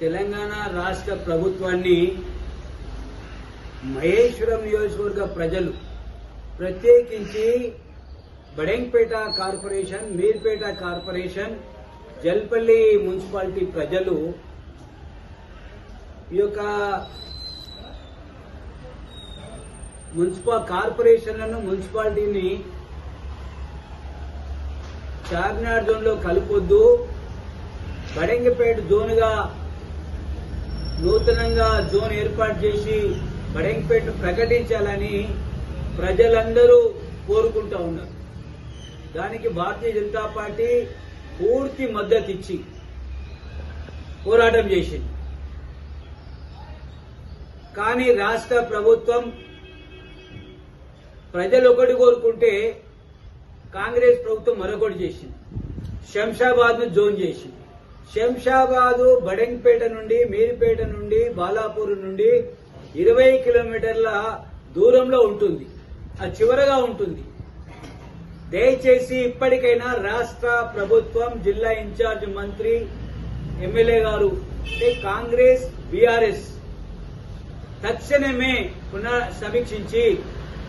తెలంగాణ రాష్ట్ర ప్రభుత్వాన్ని మహేశ్వరం నియోజకవర్గ ప్రజలు ప్రత్యేకించి Badangpet corporation Meerpet corporation Jalpally municipality ప్రజలు ఈ యొక్క మున్సిపల్ కార్పొరేషన్లను మున్సిపాలిటీని చార్మినార్ జోన్లో కలిపొద్దు కలపొద్దు బడెంగపేట జోన్గా నూతనంగా జోన్ ఏర్పాటు చేసి బడెంపేట ప్రకటించాలని ప్రజలందరూ కోరుకుంటా ఉన్నారు. దానికి భారతీయ జనతా పార్టీ పూర్తి మద్దతు ఇచ్చి పోరాటం చేసింది. కానీ రాష్ట్ర ప్రభుత్వం ప్రజలు ఒకటి కోరుకుంటే కాంగ్రెస్ ప్రభుత్వం మరొకటి చేసింది. శంషాబాద్ను జోన్ చేసింది. శంషాబాదు బడెంపేట నుండి మీరిపేట నుండి బాలాపూర్ నుండి ఇరవై కిలోమీటర్ల దూరంలో ఉంటుంది. అది చివరగా ఉంటుంది. దయచేసి ఇప్పటికైనా రాష్ట్ర ప్రభుత్వం జిల్లా ఇన్ఛార్జ్ మంత్రి ఎమ్మెల్యే గారు అంటే కాంగ్రెస్ బీఆర్ఎస్ తక్షణమే పునః సమీక్షించి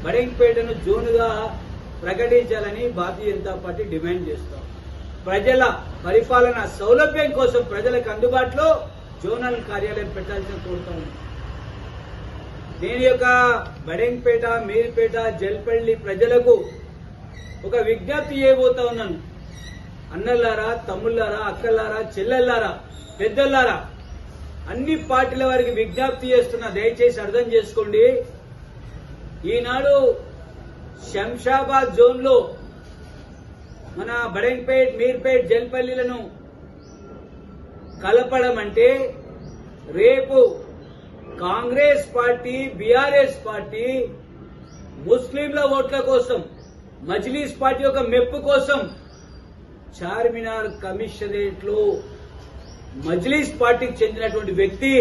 బడెంపేటను జోన్గా ప్రకటించాలని భారతీయ జనతా పార్టీ డిమాండ్ చేస్తాం ప్రజల పరిపాలన సౌలభ్యం కోసం ప్రజలకు అందుబాటులో జోనల్ కార్యాలయం పెట్టాల్సిన కోరుతా ఉంది దీని యొక్క బడెంపేట మీర్పేట జల్పల్లి ప్రజలకు ఒక విజ్ఞప్తి చేయబోతా ఉన్నాను. అన్నలారా తమ్ముళ్ళారా అక్కలారా చెల్లెల్లారా పెద్దల్లారా అన్ని పార్టీల వారికి విజ్ఞప్తి చేస్తున్నా దయచేసి అర్థం చేసుకోండి. ఈనాడు శంషాబాద్ జోన్లో మన బడెన్పేట్ మీర్పేట్ జల్పల్లిలను కలపడం అంటే రేపు కాంగ్రెస్ పార్టీ బీఆర్ఎస్ పార్టీ ముస్లింల ఓట్ల కోసం మజ్లీస్ పార్టీ యొక్క మెప్పు కోసం చార్మినార్ కమిషనరేట్లో మజ్లీస్ పార్టీకి చెందినటువంటి వ్యక్తి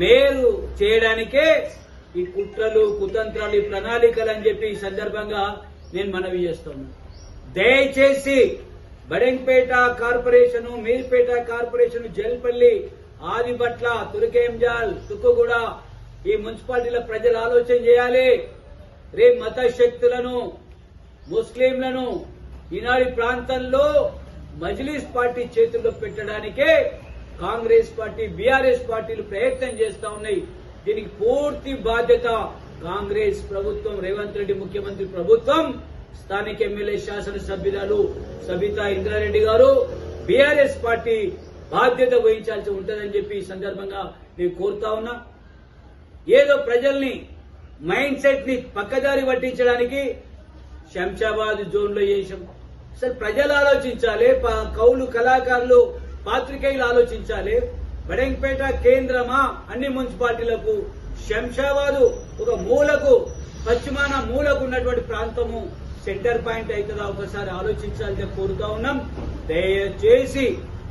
మేలు చేయడానికే ఈ కుట్రలు కుతంత్రాలు ఈ ప్రణాళికలు అని చెప్పి ఈ సందర్భంగా నేను మనవి చేస్తాను దయచేసి బడెంపేట కార్పొరేషన్ మీర్పేట కార్పొరేషన్ జల్పల్లి ఆదిబట్ల తురికేంజాల్ తుక్కుగూడ ఈ మున్సిపాలిటీల ప్రజలు ఆలోచన చేయాలి. రే మత శక్తులను ముస్లింలను ఈనాడు ప్రాంతంలో మజ్లీస్ పార్టీ చేతుల్లో పెట్టడానికే కాంగ్రెస్ పార్టీ బీఆర్ఎస్ పార్టీలు ప్రయత్నం చేస్తా ఉన్నాయి. దీనికి పూర్తి బాధ్యత కాంగ్రెస్ ప్రభుత్వం రేవంత్ రెడ్డి ముఖ్యమంత్రి ప్రభుత్వం. స్థానిక ఎమ్మెల్యే శాసనసభ్యురాలు సబితా ఇంద్రారెడ్డి గారు బీఆర్ఎస్ పార్టీ బాధ్యత వహించాల్సి ఉంటుందని చెప్పి ఈ సందర్భంగా నేను కోరుతా ఉన్నా. ఏదో ప్రజల్ని మైండ్ సెట్ని పక్కదారి పట్టించడానికి శంషాబాద్ జోన్లో చేసాం అసలు ప్రజలు ఆలోచించాలి కౌలు కళాకారులు పాత్రికేయులు ఆలోచించాలి. బడంపేట కేంద్రమా? అన్ని మున్సిపాలిటీలకు శంషాబాదు ఒక మూలకు పశ్చిమాన మూలకు ఉన్నటువంటి ప్రాంతము. సెంటర్ పాయింట్ అవుతుందా? ఒకసారి ఆలోచించాలని కోరుతా ఉన్నాం. దయచేసి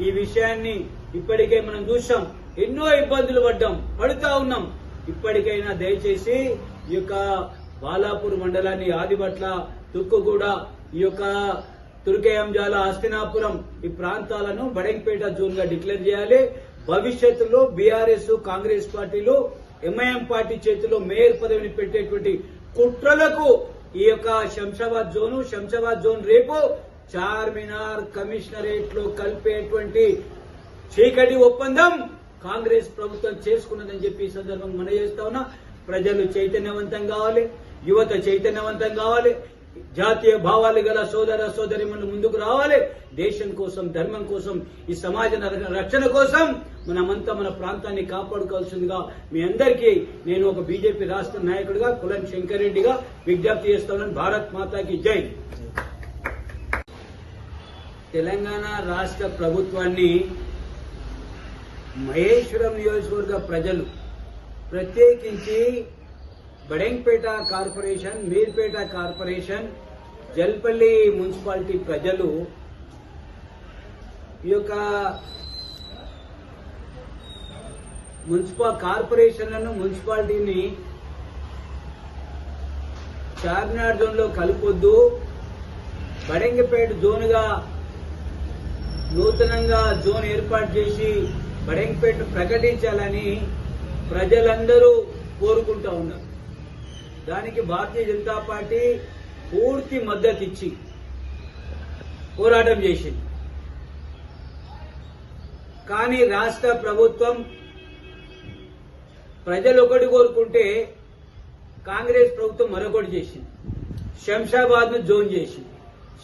ఈ విషయాన్ని ఇప్పటికే మనం చూసాం ఎన్నో ఇబ్బందులు పడ్డాం పడుతా ఉన్నాం. ఇప్పటికైనా దయచేసి ఈ యొక్క బాలాపూర్ మండలాన్ని ఆదిబట్ల తుక్కుగూడ ఈ యొక్క తుర్కేయంజాల హస్తినాపురం ఈ ప్రాంతాలను బడంపేట జోన్గా డిక్లేర్ చేయాలి. భవిష్యత్తులో బీఆర్ఎస్ కాంగ్రెస్ పార్టీలు ఎంఐఎం పార్టీ చేతిలో మేయర్ పదవిని పెట్టేటువంటి కుట్రలకు ఈ యొక్క శంషాబాద్ జోను శంషాబాద్ జోన్ రేపు చార్మినార్ కమిషనరేట్లో కలిపేటువంటి చీకటి ఒప్పందం కాంగ్రెస్ ప్రభుత్వం చేసుకున్నదని చెప్పి ఈ సందర్భంగా మనం చేస్తా ఉన్నా. ప్రజలు చైతన్యవంతం కావాలి యువత చైతన్యవంతం కావాలి జాతీయ భావాలు గల సోదర సోదరి ముందుకు రావాలి. దేశం కోసం ధర్మం కోసం ఈ సమాజ రక్షణ కోసం మనమంతా మన ప్రాంతాన్ని కాపాడుకోవాల్సిందిగా మీ అందరికీ నేను ఒక బీజేపీ రాష్ట్ర నాయకుడిగా కులం శంకర్ రెడ్డిగా విజ్ఞప్తి చేస్తున్నాను. భారత్ మాతాకి జై. తెలంగాణ రాష్ట్ర ప్రభుత్వాన్ని మహేశ్వరం నియోజకవర్గ ప్రజలు ప్రత్యేకించి Badangpet corporation Meerpet corporation Jalpally municipality ప్రజలు ఈ యొక్క మున్సిపల్ కార్పొరేషన్లను మున్సిపాలిటీని చార్మినార్ జోన్లో కలపొద్దు. బడెంగపేట జోన్గా నూతనంగా జోన్ ఏర్పాటు చేసి బడెంగపేట ప్రకటించాలని ప్రజలందరూ కోరుకుంటా ఉన్నారు. దానికి భారతీయ జనతా పార్టీ పూర్తి మద్దతు ఇచ్చి పోరాటం చేసింది. కానీ రాష్ట్ర ప్రభుత్వం ప్రజలు ఒకటి కోరుకుంటే కాంగ్రెస్ ప్రభుత్వం మరొకటి చేసింది. శంషాబాద్ను జోన్ చేసింది.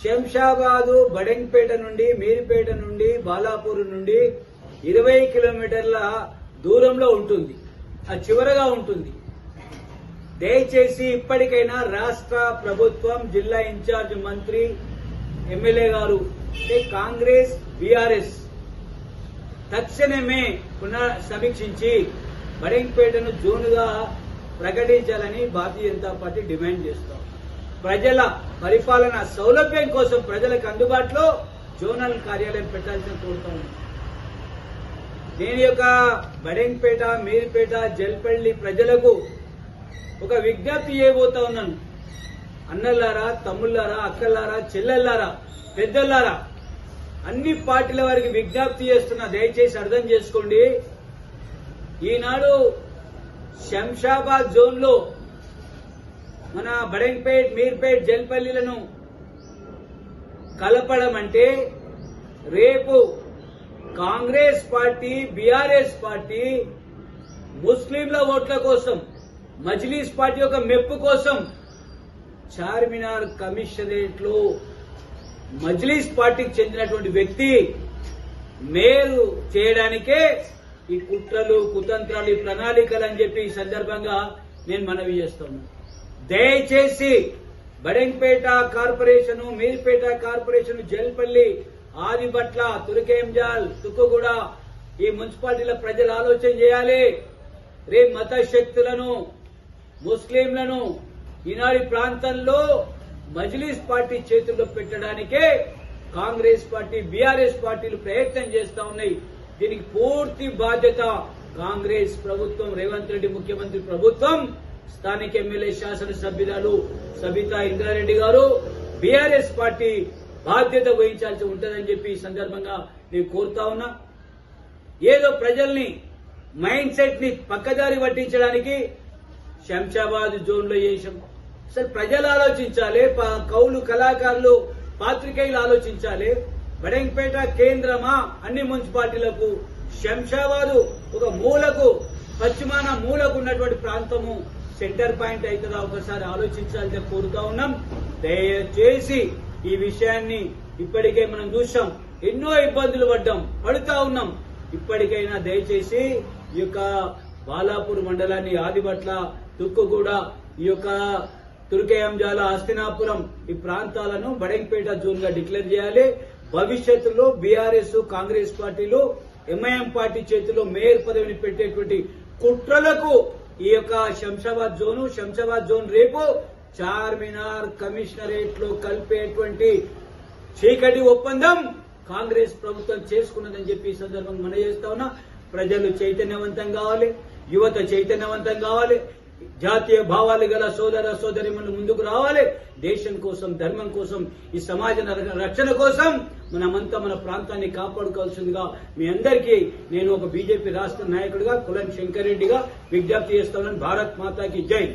శంషాబాద్ బడెంపేట నుండి మీరిపేట నుండి బాలాపూర్ నుండి ఇరవై కిలోమీటర్ల దూరంలో ఉంటుంది. ఆ చివరగా ఉంటుంది. దయచేసి ఇప్పటికైనా రాష్ట్ర ప్రభుత్వం జిల్లా ఇన్ఛార్జ్ మంత్రి ఎమ్మెల్యే గారు అంటే కాంగ్రెస్ బీఆర్ఎస్ తక్షణమే పునః సమీక్షించి బడెంపేటను జోన్గా ప్రకటించాలని భారతీయ జనతా పార్టీ డిమాండ్ చేస్తాం ప్రజల పరిపాలన సౌలభ్యం కోసం ప్రజలకు అందుబాటులో జోనల్ కార్యాలయం పెట్టాల్సిన కోరుతాం దీని యొక్క బడెంపేట మీర్పేట జల్పల్లి ప్రజలకు ఒక విజ్ఞప్తి చేయబోతా ఉన్నాను. అన్నలారా తమ్ముళ్ళారా అక్కలారా చెల్లెల్లారా పెద్దల్లారా అన్ని పార్టీల వారికి విజ్ఞప్తి చేస్తున్నా దయచేసి అర్థం చేసుకోండి. ఈనాడు శంషాబాద్ జోన్లో మన బడెంపేట్ మీర్పేట్ జల్పల్లిలను కలపడం అంటే రేపు కాంగ్రెస్ పార్టీ బీఆర్ఎస్ పార్టీ ముస్లింల ఓట్ల కోసం మజ్లీస్ పార్టీ యొక్క మెప్పు కోసం చార్మినార్ కమిషనరేట్లో మజ్లీస్ పార్టీకి చెందినటువంటి వ్యక్తి మేలు చేయడానికే ఈ కుట్రలు కుతంత్రాలు ఈ ప్రణాళికలు అని చెప్పి ఈ సందర్భంగా నేను మనవి చేస్తాను. దయచేసి బడెంపేట కార్పొరేషన్ మీర్పేట కార్పొరేషన్ జల్పల్లి ఆదిబట్ల తురికేంజాల్ తుక్కుగూడ ఈ మున్సిపాలిటీల ప్రజలు ఆలోచన చేయాలి. రే మత శక్తులను ముస్లింలను ఈనాడి ప్రాంతంలో మజ్లీస్ పార్టీ చేతుల్లో పెట్టడానికే కాంగ్రెస్ పార్టీ బీఆర్ఎస్ పార్టీలు ప్రయత్నం చేస్తా ఉన్నాయి. దీనికి పూర్తి బాధ్యత కాంగ్రెస్ ప్రభుత్వం రేవంత్ రెడ్డి ముఖ్యమంత్రి ప్రభుత్వం స్థానిక ఎమ్మెల్యే శాసనసభ్యురాలు సబితా ఇంద్రారెడ్డి గారు బీఆర్ఎస్ పార్టీ బాధ్యత వహించాల్సి ఉంటుందని చెప్పి ఈ సందర్భంగా నేను కోరుతా ఉన్నా. ఏదో ప్రజల్ని మైండ్ సెట్ని పక్కదారి పట్టించడానికి శంషాబాద్ జోన్లో చేసాం అసలు ప్రజలు ఆలోచించాలి కౌలు కళాకారులు పాత్రికేయులు ఆలోచించాలి. బడంపేట కేంద్రమా? అన్ని మున్సిపాలిటీలకు. శంషాబాదు ఒక మూలకు పశ్చిమాన మూలకు ఉన్నటువంటి ప్రాంతము. సెంటర్ పాయింట్ అవుతుందా? ఒకసారి ఆలోచించాలని కోరుతా ఉన్నాం. దయచేసి ఈ విషయాన్ని ఇప్పటికే మనం చూసాం ఎన్నో ఇబ్బందులు పడ్డాం పడుతా ఉన్నాం. ఇప్పటికైనా దయచేసి ఈ యొక్క బాలాపూర్ మండలాన్ని ఆదిపట్ల తుక్కుగూడ ఈ యొక్క తుర్కేయంజాల హస్తినాపురం ఈ ప్రాంతాలను బడంపేట జోన్గా డిక్లేర్ చేయాలి. భవిష్యత్తులో బీఆర్ఎస్ కాంగ్రెస్ పార్టీలు ఎంఐఎం పార్టీ చేతిలో మేయర్ పదవిని పెట్టేటువంటి కుట్రలకు ఈ యొక్క శంషాబాద్ జోను శంషాబాద్ జోన్ రేపు చార్మినార్ కమిషనరేట్లో కలిపేటువంటి చీకటి ఒప్పందం కాంగ్రెస్ ప్రభుత్వం చేసుకున్నదని చెప్పి ఈ సందర్భంగా మనం చేస్తా ఉన్నా. ప్రజలు చైతన్యవంతం కావాలి యువత చైతన్యవంతం కావాలి జాతీయ భావాలు గల సోదర సోదరి ముందుకు రావాలి. దేశం కోసం ధర్మం కోసం ఈ సమాజ రక్షణ కోసం మనమంతా మన ప్రాంతాన్ని కాపాడుకోవాల్సిందిగా మీ అందరికీ నేను ఒక బీజేపీ రాష్ట్ర నాయకుడిగా కులం శంకర్ రెడ్డిగా విజ్ఞప్తి చేస్తానని భారత్ మాతాకి జై.